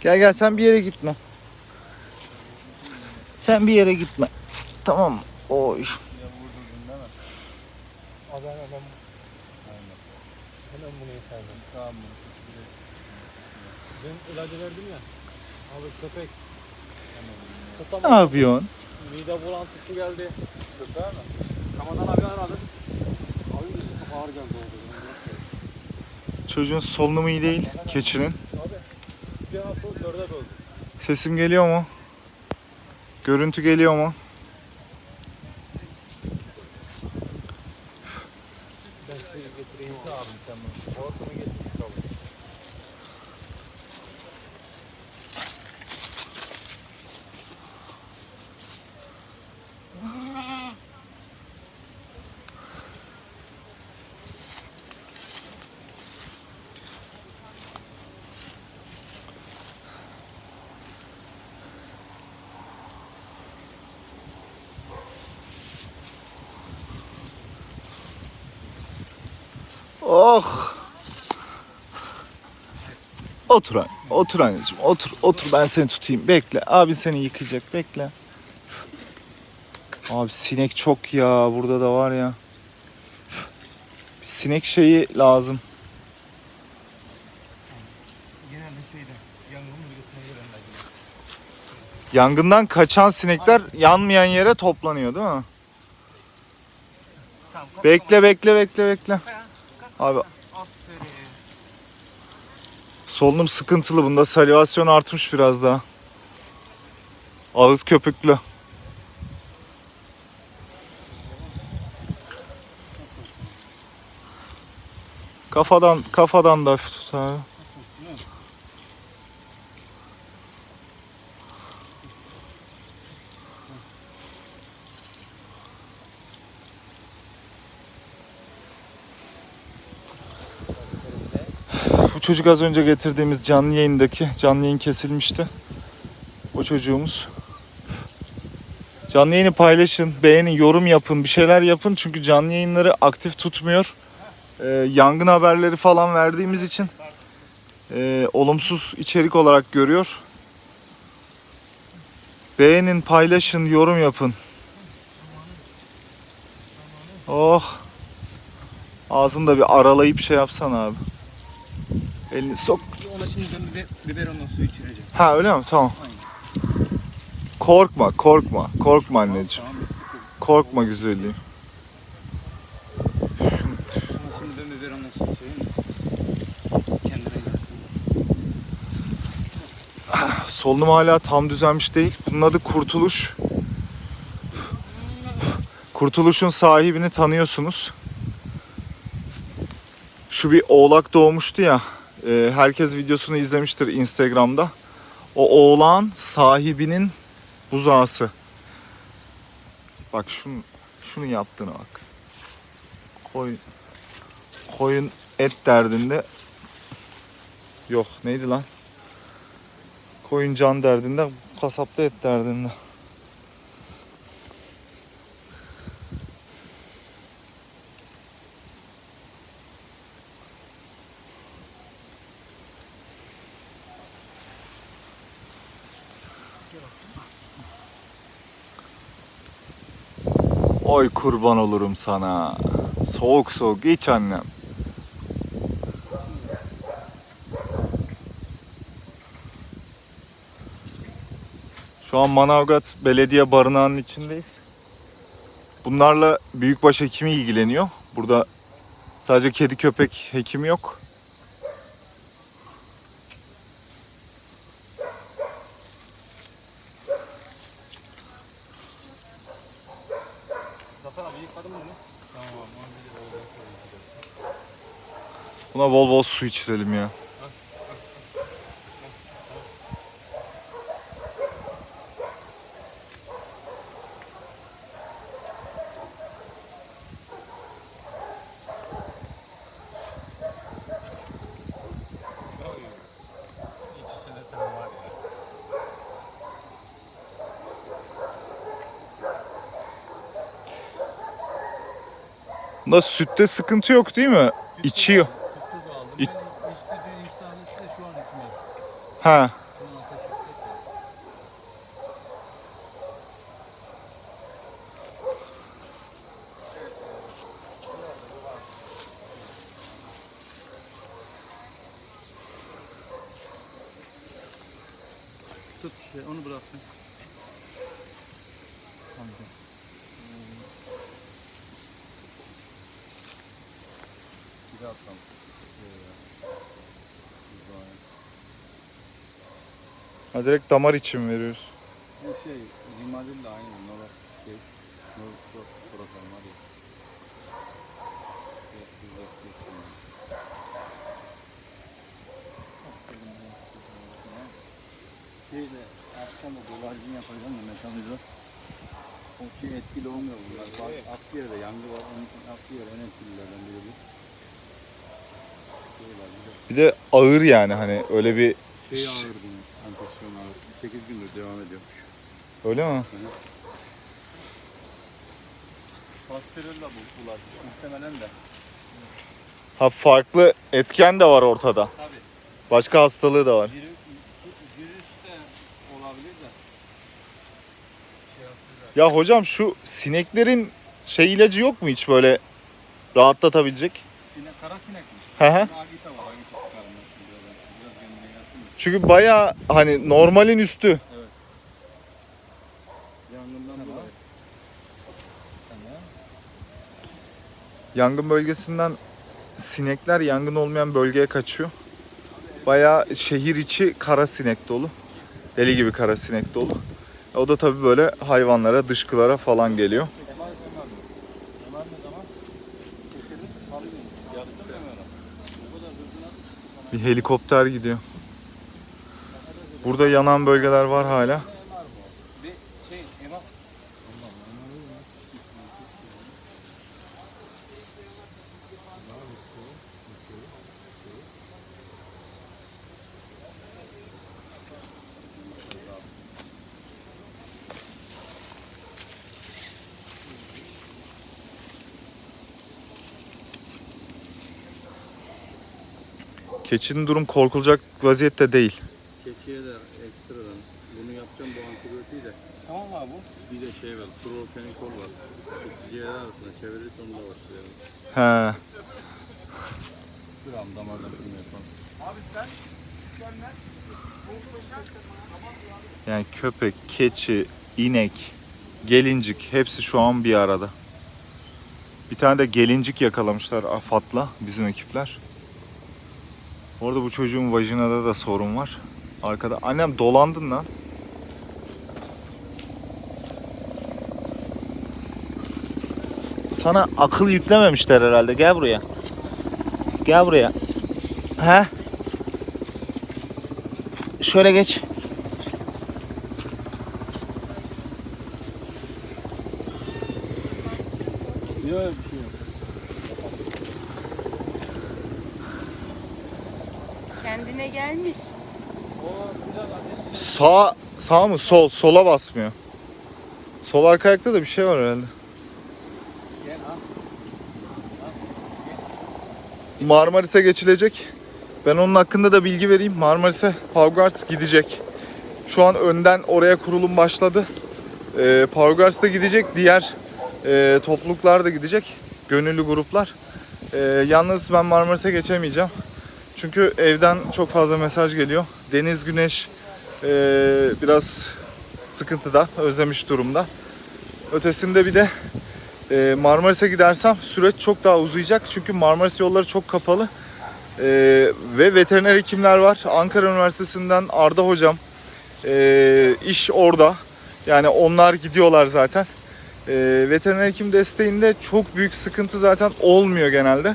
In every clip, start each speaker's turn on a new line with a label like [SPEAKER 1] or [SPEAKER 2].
[SPEAKER 1] Gel gel sen bir yere gitme. Sen bir yere gitme. Tamam mı? Oy.
[SPEAKER 2] Ben ilacı verdim ya. Abi köpek.
[SPEAKER 1] Ne yapıyorsun?
[SPEAKER 2] Mide bulantısı geldi. Köpeğe mi? Kamadan abi aradık. Abi ağır geldi oldu.
[SPEAKER 1] Çocuğun solunumu iyi değil. Keçinin. Sesim geliyor mu? Görüntü geliyor mu?
[SPEAKER 2] Ben suyu getireyim. Abi tamam. Ortamı getirdik abi.
[SPEAKER 1] Oh. Otur anne. Otur anneciğim. Otur. Otur ben seni tutayım. Bekle. Abi seni yıkayacak. Bekle. Abi sinek çok ya. Burada da var ya. Bir sinek şeyi lazım. Yangından kaçan sinekler yanmayan yere toplanıyor değil mi? Bekle bekle bekle bekle. Abi solunum sıkıntılı. Bunda salivasyon artmış biraz daha. Ağız köpüklü. Kafadan kafadan da hafif. Çocuk az önce getirdiğimiz canlı yayındaki canlı yayın kesilmişti. O çocuğumuz. Canlı yayını paylaşın, beğenin, yorum yapın, bir şeyler yapın. Çünkü canlı yayınları aktif tutmuyor. Ee, yangın haberleri falan verdiğimiz için e, olumsuz içerik olarak görüyor. Beğenin, paylaşın, yorum yapın. Oh. Ağzını da bir aralayıp şey yapsana abi. Elini sok.
[SPEAKER 2] Ona şimdi ben biber, biberonla su içireceğim.
[SPEAKER 1] Ha öyle mi? Tamam. Korkma, korkma. Korkma anneciğim.
[SPEAKER 2] Tamam.
[SPEAKER 1] Korkma güzelliğim.
[SPEAKER 2] Şimdi ben biberonla su içireyim. Kendine gelsin.
[SPEAKER 1] Solunum hala tam düzelmiş değil. Bunun adı Kurtuluş. Kurtuluş'un sahibini tanıyorsunuz. Şu bir oğlak doğmuştu ya. E, Herkes videosunu izlemiştir Instagram'da. O oğlan sahibinin buzağısı. Bak şunu, şunu yaptığına bak. Koyun, koyun et derdinde. Yok neydi lan? Koyun can derdinde, kasapta et derdinde. Oy kurban olurum sana. Soğuk soğuk iç annem. Şu an Manavgat Belediye Barınağı'nın içindeyiz. Bunlarla büyükbaş hekimi ilgileniyor. Burada sadece kedi köpek hekimi yok.
[SPEAKER 2] Zafer abi yıkadın mı bunu? Tamam abi. onu bir de oradan sonra yıkayacağız.
[SPEAKER 1] Bol bol su içirelim ya. Bunda sütte sıkıntı yok değil mi? İçiyor.
[SPEAKER 2] Çok tuz aldım.
[SPEAKER 1] İç-
[SPEAKER 2] Ben içti de insan
[SPEAKER 1] Ha.
[SPEAKER 2] Tut şey, onu bıraktım. Bir daha atalım.
[SPEAKER 1] Ha direkt damar için veriyoruz.
[SPEAKER 2] Bu şey, limadil de aynı. Nora şey, Nora program var ya. Şey. Şeyle, akşam o dolarcını yapacağım da metanizör. O şey etkili olmuyor bunlar. Bak, akciğerde yangı var. Onun için akciğer en etkililerden biri bu. Var, bir de
[SPEAKER 1] Bir de ağır yani hani öyle bir
[SPEAKER 2] şey ağır bunun. Enfeksiyon ağır. 8 gündür devam ediyormuş.
[SPEAKER 1] öyle mi?
[SPEAKER 2] Pasteurella bu bular. Muhtemelen de.
[SPEAKER 1] Ha farklı etken de var ortada.
[SPEAKER 2] Tabii.
[SPEAKER 1] Başka hastalığı da var.
[SPEAKER 2] Virüs, virüs de olabilir de. Şey.
[SPEAKER 1] Ya hocam şu sineklerin şey ilacı yok mu hiç böyle rahatlatabilecek?
[SPEAKER 2] Sinek, kara sinek mi?
[SPEAKER 1] Hı hı
[SPEAKER 2] var. Agita çıkarım ben şimdi birazdan. Biraz kendine gelsin de.
[SPEAKER 1] Çünkü baya hani normalin üstü.
[SPEAKER 2] Yangından dolayı.
[SPEAKER 1] Yangın bölgesinden sinekler yangın olmayan bölgeye kaçıyor. Baya şehir içi kara sinek dolu. Deli gibi kara sinek dolu. O da tabii böyle hayvanlara, dışkılara falan geliyor. Bir helikopter gidiyor. Burada yanan bölgeler var hala. Keçinin durum korkulacak vaziyette değil.
[SPEAKER 2] Keçiye de ekstradan bunu yapacağım bu antibiyotiği de. Tamam abi bu. Bir de şey var, klorofenikol var. Keçiciğer arasında çevirirse onu da başlayalım.
[SPEAKER 1] He.
[SPEAKER 2] Gram damardan şunu yapalım.
[SPEAKER 1] Yani köpek, keçi, inek, gelincik hepsi şu an bir arada. Bir tane de gelincik yakalamışlar AFAD'la bizim ekipler. Orada bu çocuğun vajinada da sorun var. Arkada annem dolandın lan. Sana akıl yüklememişler herhalde. Gel buraya. Gel buraya. He? Şöyle geç.
[SPEAKER 3] Kendine gelmiş.
[SPEAKER 1] Sağ sağ mı? Sol. Sola basmıyor. Sol arka ayakta da bir şey var herhalde. Marmaris'e geçilecek. Ben onun hakkında da bilgi vereyim. Marmaris'e Pavgart gidecek. Şu an önden oraya kurulum başladı. Ee, Pavgart da gidecek. Diğer e, topluluklar da gidecek. Gönüllü gruplar. Ee, yalnız ben Marmaris'e geçemeyeceğim. Çünkü evden çok fazla mesaj geliyor. Deniz, güneş e, biraz sıkıntıda, özlemiş durumda. Ötesinde bir de e, Marmaris'e gidersem süreç çok daha uzayacak. Çünkü Marmaris yolları çok kapalı. E, ve veteriner hekimler var. Ankara Üniversitesi'nden Arda hocam. E, iş orada. Yani onlar gidiyorlar zaten. E, veteriner hekim desteğinde çok büyük sıkıntı zaten olmuyor genelde.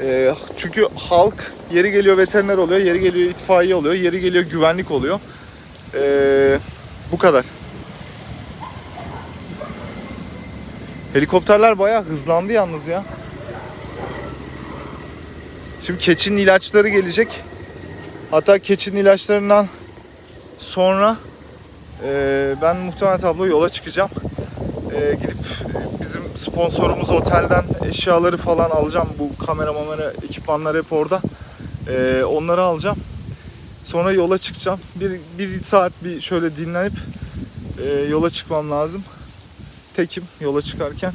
[SPEAKER 1] E, çünkü halk yeri geliyor veteriner oluyor, yeri geliyor itfaiye oluyor, yeri geliyor güvenlik oluyor. E, bu kadar. Helikopterler bayağı hızlandı yalnız ya. Şimdi keçinin ilaçları gelecek. Hatta keçinin ilaçlarından sonra e, ben muhtemelen tablo yola çıkacağım. E, gidip bizim sponsorumuz otelden eşyaları falan alacağım. Bu kamera mamera ekipmanlar hep orada. E, onları alacağım. Sonra yola çıkacağım. Bir, bir saat bir şöyle dinlenip e, yola çıkmam lazım. Tekim yola çıkarken.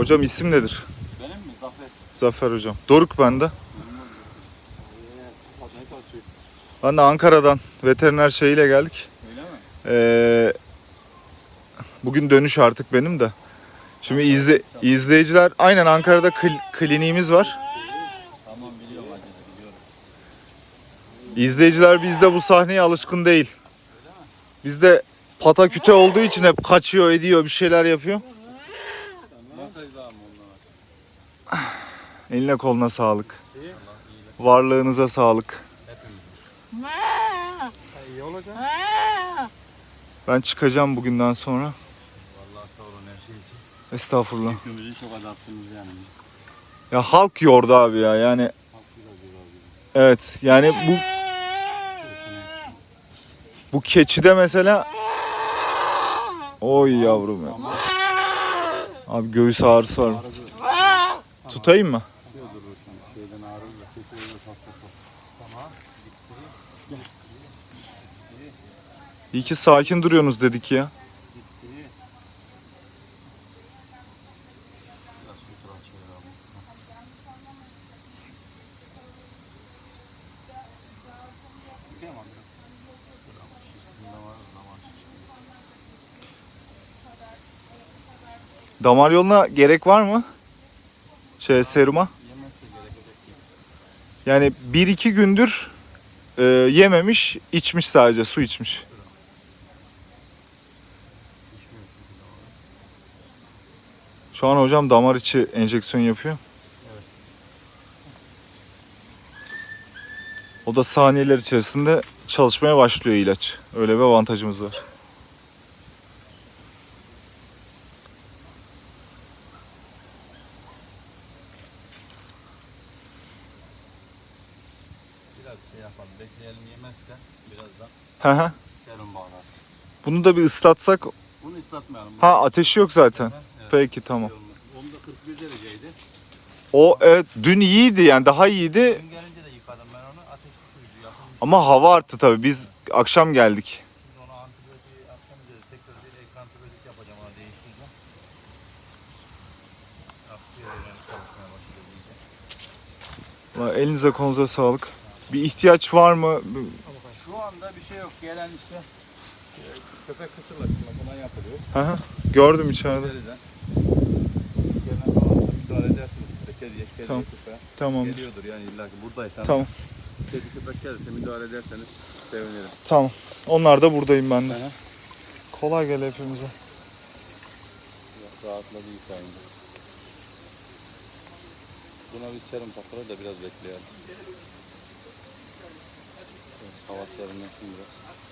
[SPEAKER 1] Hocam isim nedir?
[SPEAKER 2] Benim mi? Zafer.
[SPEAKER 1] Zafer hocam. Doruk.
[SPEAKER 2] Ne kaçıyor?
[SPEAKER 1] Ben de Ankara'dan veteriner şeyiyle geldik.
[SPEAKER 2] Öyle mi?
[SPEAKER 1] Ee, bugün dönüş artık benim de. Şimdi izle, izleyiciler aynen Ankara'da kl- kliniğimiz var.
[SPEAKER 2] Tamam biliyorum acele biliyorum.
[SPEAKER 1] İzleyiciler bizde bu sahneye alışkın değil. Bizde pataküte olduğu için hep kaçıyor ediyor bir şeyler yapıyor.
[SPEAKER 2] Masaj daha mı onlar?
[SPEAKER 1] Eline koluna sağlık. Varlığınıza sağlık.
[SPEAKER 2] İyi olacak.
[SPEAKER 1] Ben çıkacağım bugünden sonra.
[SPEAKER 2] Vallahi sağ olun her şey için.
[SPEAKER 1] Estağfurullah.
[SPEAKER 2] Çok yani.
[SPEAKER 1] Ya halk yordu abi ya yani. Evet yani bu bu keçide mesela Oy yavrum ya. Abi göğüs ağrısı var. Tutayım mı? İyi ki sakin duruyorsunuz dedik ya. Damar yoluna gerek var mı? Şey seruma. Yani 1-2 gündür e, yememiş, içmiş sadece su içmiş. Şu an hocam damar içi enjeksiyon yapıyor. O da saniyeler içerisinde çalışmaya başlıyor ilaç. Öyle bir avantajımız var.
[SPEAKER 2] Biraz şey yapalım. Bekleyelim yemezse birazdan
[SPEAKER 1] Hı hı.
[SPEAKER 2] serum bağlar.
[SPEAKER 1] Bunu da bir ıslatsak.
[SPEAKER 2] Bunu ıslatmayalım.
[SPEAKER 1] Ha ateşi yok zaten.
[SPEAKER 2] Evet.
[SPEAKER 1] Peki tamam.
[SPEAKER 2] Onda 41 dereceydi.
[SPEAKER 1] O evet dün iyiydi yani daha iyiydi
[SPEAKER 2] Dün gelince de yıkadım ben onu. Ateş suyuydu. Yakın.
[SPEAKER 1] ama hava arttı tabii. Biz akşam geldik.
[SPEAKER 2] Şimdi ona antibiyotiği akşam üzeri tekrar bir ek antibiyotik yapacağım ona değiştireceğim. Akciğer yani çalışmaya başladı iyice.
[SPEAKER 1] Valla Elinize kolunuza sağlık. Bir ihtiyaç var mı?
[SPEAKER 2] Şu anda bir şey yok. Gelen işte e, köpek kısırlaştırma falan yapılıyor.
[SPEAKER 1] Hı hı. Gördüm içeride.
[SPEAKER 2] Müdahale edersiniz. Kediye, kediye
[SPEAKER 1] Tamam.
[SPEAKER 2] köpeğe.
[SPEAKER 1] Tamam.
[SPEAKER 2] Geliyordur yani illa ki buradaysan.
[SPEAKER 1] Tamam.
[SPEAKER 2] Kedi köpek gelirse müdahale ederseniz sevinirim.
[SPEAKER 1] Tamam. Onlar da buradayım ben de.
[SPEAKER 2] Hı hı.
[SPEAKER 1] Kolay gel hepimize.
[SPEAKER 2] Rahatladı yıkayınca. Buna bir serum takalım da biraz bekleyelim. Hava serinlesin biraz.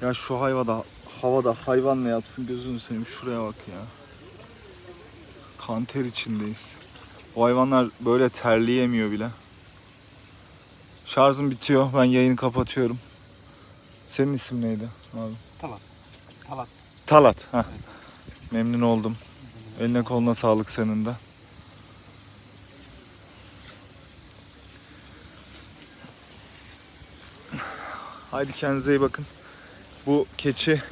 [SPEAKER 1] Ya şu hayvada havada hayvan ne yapsın gözünü seveyim şuraya bak ya. Kanter içindeyiz. O hayvanlar böyle terleyemiyor bile. Şarjım bitiyor. Ben yayını kapatıyorum. Senin isim neydi abi?
[SPEAKER 2] Talat. Talat.
[SPEAKER 1] Talat. Heh. Memnun oldum. Eline koluna sağlık senin de. Haydi kendinize iyi bakın. Bu keçi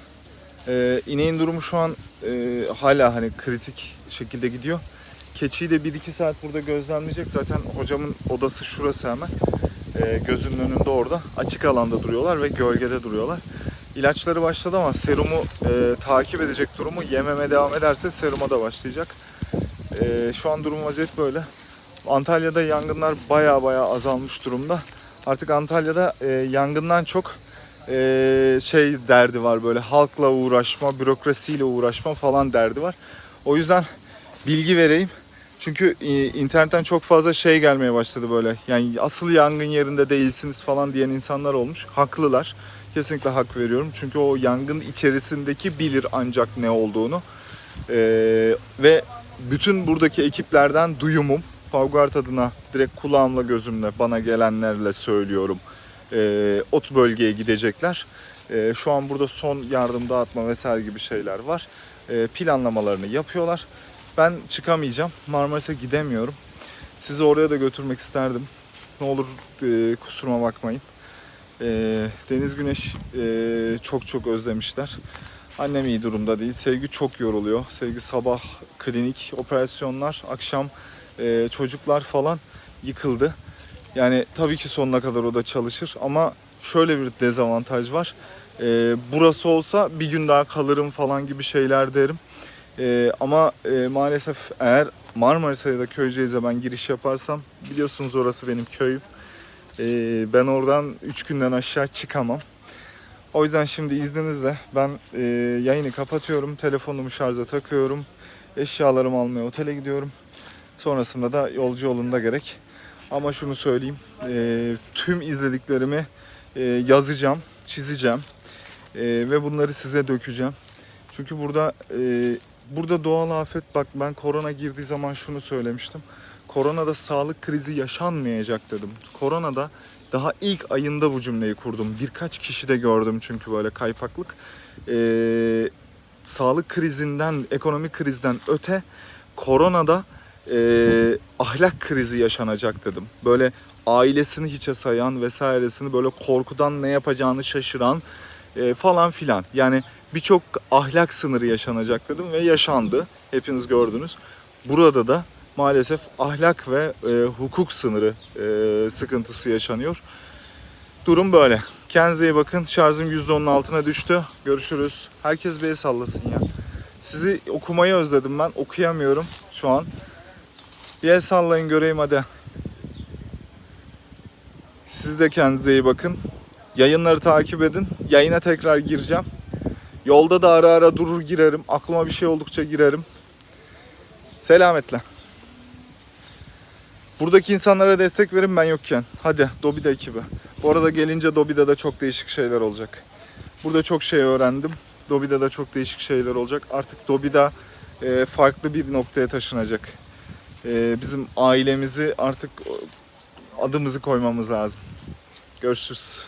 [SPEAKER 1] e, ineğin durumu şu an e, hala hani kritik şekilde gidiyor. Keçiyi de 1-2 saat burada gözlemleyecek. Zaten hocamın odası şurası hemen. E, gözünün önünde orada. Açık alanda duruyorlar ve gölgede duruyorlar. İlaçları başladı ama serumu e, takip edecek durumu yememe devam ederse seruma da başlayacak. E, şu an durum vaziyet böyle. Antalya'da yangınlar baya baya azalmış durumda. Artık Antalya'da e, yangından çok e, şey derdi var böyle halkla uğraşma, bürokrasiyle uğraşma falan derdi var. O yüzden bilgi vereyim. Çünkü e, internetten çok fazla şey gelmeye başladı böyle. Yani asıl yangın yerinde değilsiniz falan diyen insanlar olmuş. Haklılar. Kesinlikle hak veriyorum. Çünkü o yangın içerisindeki bilir ancak ne olduğunu. Ee, ve bütün buradaki ekiplerden duyumum. Pavgart adına direkt kulağımla gözümle bana gelenlerle söylüyorum. Ee, ot bölgeye gidecekler. Ee, şu an burada son yardım dağıtma vesaire gibi şeyler var. Ee, planlamalarını yapıyorlar. Ben çıkamayacağım. Marmaris'e gidemiyorum. Sizi oraya da götürmek isterdim. Ne olur e, kusuruma bakmayın. E, Deniz Güneş e, çok çok özlemişler. Annem iyi durumda değil. Sevgi çok yoruluyor. Sevgi sabah klinik operasyonlar, akşam e, çocuklar falan yıkıldı. Yani tabii ki sonuna kadar o da çalışır ama şöyle bir dezavantaj var. E, burası olsa bir gün daha kalırım falan gibi şeyler derim. Ee, ama e, maalesef eğer Marmaris'e ya da Köyceğiz'e ben giriş yaparsam biliyorsunuz orası benim köyüm. Ee, ben oradan 3 günden aşağı çıkamam. O yüzden şimdi izninizle ben e, yayını kapatıyorum. Telefonumu şarja takıyorum. Eşyalarımı almaya otele gidiyorum. Sonrasında da yolcu yolunda gerek. Ama şunu söyleyeyim. e, tüm izlediklerimi e, yazacağım, çizeceğim. E, ve bunları size dökeceğim. Çünkü burada e, burada doğal afet bak ben korona girdiği zaman şunu söylemiştim. Koronada sağlık krizi yaşanmayacak dedim. Koronada daha ilk ayında bu cümleyi kurdum. Birkaç kişi de gördüm çünkü böyle kaypaklık. E, sağlık krizinden, ekonomik krizden öte koronada e, ahlak krizi yaşanacak dedim. Böyle ailesini hiçe sayan vesairesini böyle korkudan ne yapacağını şaşıran e, falan filan. Yani birçok ahlak sınırı yaşanacak dedim ve yaşandı. Hepiniz gördünüz. Burada da maalesef ahlak ve e, hukuk sınırı e, sıkıntısı yaşanıyor. Durum böyle. Kendinize iyi bakın. Şarjım %10'un altına düştü. Görüşürüz. Herkes bir el sallasın ya. Sizi okumayı özledim ben. Okuyamıyorum şu an. Bir el sallayın göreyim hadi. Siz de kendinize iyi bakın. Yayınları takip edin. Yayına tekrar gireceğim. Yolda da ara ara durur girerim. Aklıma bir şey oldukça girerim. Selametle. Buradaki insanlara destek verin ben yokken. Hadi Dobida ekibi. Bu arada gelince Dobida'da çok değişik şeyler olacak. Burada çok şey öğrendim. Dobida'da çok değişik şeyler olacak. Artık Dobida e, farklı bir noktaya taşınacak. E, bizim ailemizi artık adımızı koymamız lazım. Görüşürüz.